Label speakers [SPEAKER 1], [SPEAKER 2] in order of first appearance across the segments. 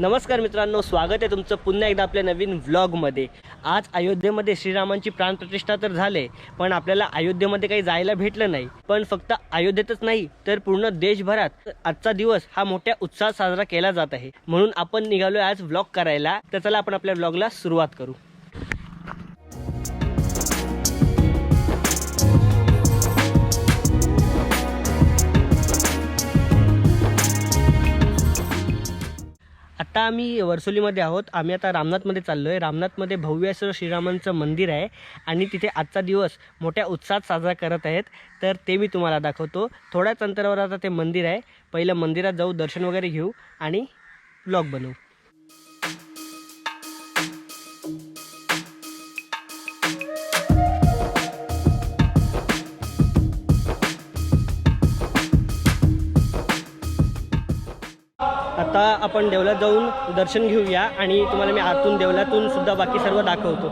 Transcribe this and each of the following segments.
[SPEAKER 1] नमस्कार मित्रांनो स्वागत आहे तुमचं पुन्हा एकदा आपल्या नवीन व्लॉगमध्ये. आज अयोध्येमध्ये श्रीरामांची प्राणप्रतिष्ठा तर झाले पण आपल्याला अयोध्येमध्ये काही जायला भेटलं नाही. पण फक्त अयोध्येतच नाही तर पूर्ण देशभरात आजचा दिवस हा मोठ्या उत्साहात साजरा केला जात आहे. म्हणून आपण निघालो आज व्लॉग करायला तर चला आपण आपल्या व्लॉगला सुरुवात करू. आत्ता आम्ही वर्सोलीमध्ये आहोत. आम्ही आता रामनाथमध्ये चाललो आहे रामनाथमध्ये भव्य असं श्रीरामांचं मंदिर आहे. आणि तिथे आजचा दिवस मोठ्या उत्साहात साजरा करत आहेत. तर ते मी तुम्हाला दाखवतो. थोड्याच अंतरावर आता ते मंदिर आहे. पहिलं मंदिरात जाऊ दर्शन वगैरे घेऊ आणि ब्लॉग बनवू. आता आपण देवळात जाऊन दर्शन घेऊया आणि तुम्हाला मी आतून देवळातून सुद्धा बाकी सर्व दाखवतो.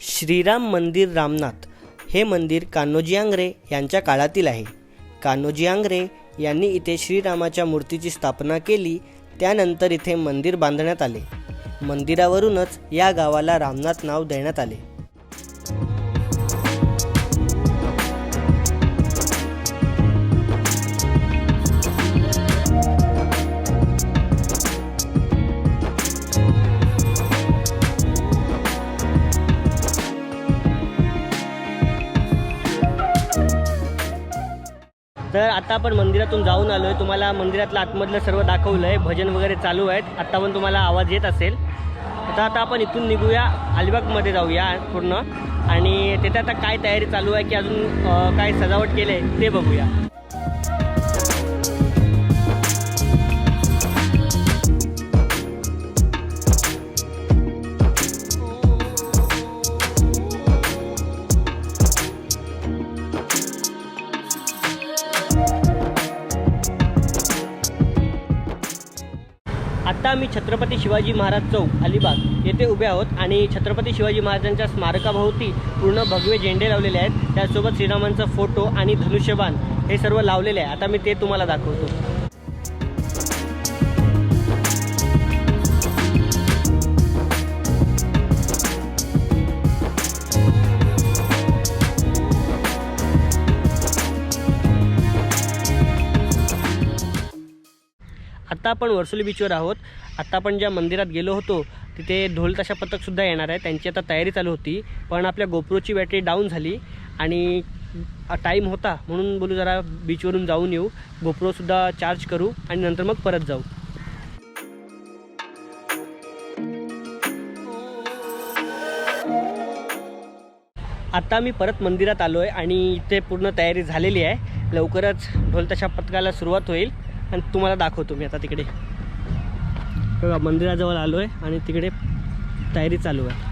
[SPEAKER 1] श्रीराम मंदिर रामनाथ हे मंदिर कान्होजी आंग्रे यांच्या काळातील आहे. कान्होजी आंग्रे यांनी इथे श्रीरामाच्या मूर्तीची स्थापना केली त्यानंतर इथे मंदिर बांधण्यात आले. मंदिरावरूनच या गावाला रामनाथ नाव देण्यात आले. तर आता आपण मंदिरातून जाऊन आलोय. तुम्हाला मंदिरातलं आतमधलं सर्व दाखवलं आहे भजन वगैरे चालू आहेत. आत्ता पण तुम्हाला आवाज येत असेल. आता आता आपण इथून निघूया. अलिबागमध्ये जाऊया पूर्ण. आणि तिथे आता काय तयारी चालू आहे की अजून काय सजावट केली आहे ते बघूया. आता आम्ही छत्रपती शिवाजी महाराज चौक अलिबाग येथे उभे आहोत आणि छत्रपती शिवाजी महाराजांच्या स्मारकाभोवती पूर्ण भगवे झेंडे लावलेले आहेत. त्यासोबत श्रीरामांचा फोटो आणि धनुष्यबाण हे सर्व लावलेले आहे. आता मी ते तुम्हाला दाखवतो. आत्ता आपण वर्सोली बीचवर आहोत. आत्ता आपण ज्या मंदिरात गेलो होतो तिथे ढोल ताशा पथकसुद्धा येणार आहे त्यांची आता तयारी चालू होती. पण आपल्या गोप्रोची बॅटरी डाऊन झाली आणि टाईम होता. म्हणून बोलू जरा बीचवरून जाऊन येऊ. गोप्रोसुद्धा चार्ज करू आणि नंतर मग परत जाऊ. आता मी परत मंदिरात आलो आहे आणि इथे पूर्ण तयारी झालेली आहे. लवकरच ढोल तशा पथकाला सुरुवात होईल. आणि तुम्हाला दाखवतो मी आता तिकडे. बघा मंदिराजवळ आलो आहे आणि तिकडे तयारी चालू आहे.